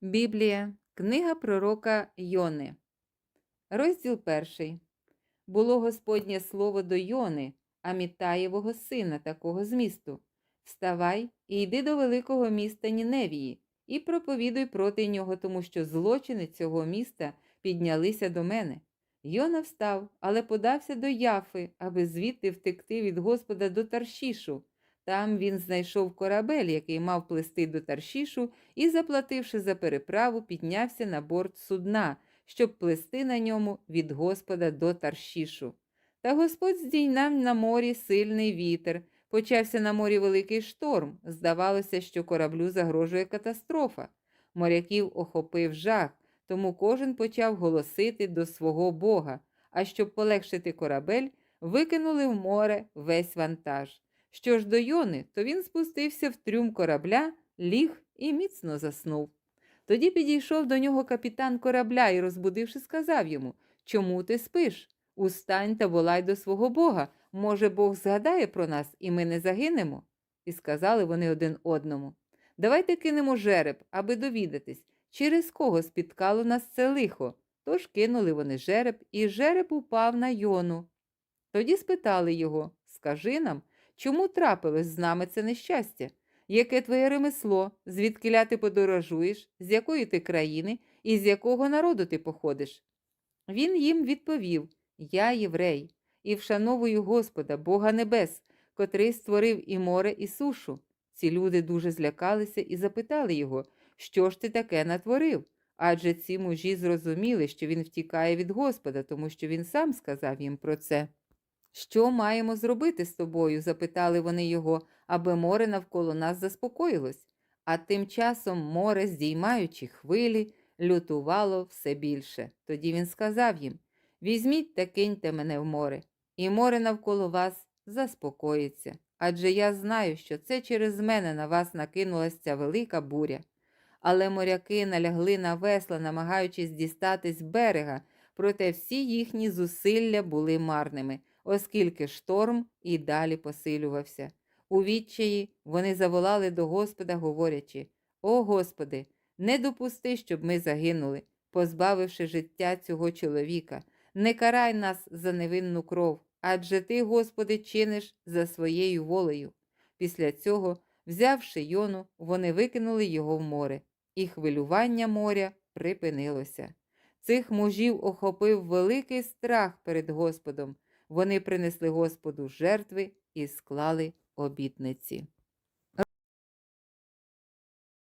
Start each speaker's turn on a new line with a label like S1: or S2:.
S1: Біблія, книга пророка Йони. Розділ перший. Було Господнє слово до Йони, Амітаєвого сина, такого змісту. Вставай і йди до великого міста Ніневії, і проповідуй проти нього, тому що злочини цього міста піднялися до мене. Йона встав, але подався до Яфи, аби звідти втекти від Господа до Таршішу. Там він знайшов корабель, який мав плисти до Таршішу, і, заплативши за переправу, піднявся на борт судна, щоб плисти на ньому від Господа до Таршішу. Та Господь здійняв на морі сильний вітер. Почався на морі великий шторм. Здавалося, що кораблю загрожує катастрофа. Моряків охопив жах, тому кожен почав голосити до свого Бога. А щоб полегшити корабель, викинули в море весь вантаж. Що ж до Йони, то він спустився в трюм корабля, ліг і міцно заснув. Тоді підійшов до нього капітан корабля і, розбудивши, сказав йому Чому ти спиш? Устань та волай до свого Бога. Може, Бог згадає про нас, і ми не загинемо? І сказали вони один одному. Давайте кинемо жереб, аби довідатись, через кого спіткало нас це лихо. Тож кинули вони жереб, і жереб упав на Йону. Тоді спитали його Скажи нам, чому трапилось з нами це нещастя? Яке твоє ремесло, звідкиля ти подорожуєш, з якої ти країни і з якого народу ти походиш? Він їм відповів Я єврей, і вшановую Господа, Бога Небес, котрий створив і море, і сушу. Ці люди дуже злякалися і запитали його, що ж ти таке натворив? Адже ці мужі зрозуміли, що він втікає від Господа, тому що він сам сказав їм про це. Що маємо зробити з тобою? запитали вони його, аби море навколо нас заспокоїлось. А тим часом море, здіймаючи хвилі, лютувало все більше. Тоді він сказав їм Візьміть та киньте мене в море, і море навколо вас заспокоїться. Адже я знаю, що це через мене на вас накинулася ця велика буря. Але моряки налягли на весла, намагаючись дістатись берега, проте всі їхні зусилля були марними оскільки шторм і далі посилювався. У відчаї вони заволали до Господа, говорячи: О Господи, не допусти, щоб ми загинули, позбавивши життя цього чоловіка, не карай нас за невинну кров, адже Ти, Господи, чиниш за своєю волею. Після цього, взявши йону, вони викинули його в море, і хвилювання моря припинилося. Цих мужів охопив великий страх перед Господом вони принесли Господу жертви і склали обітниці.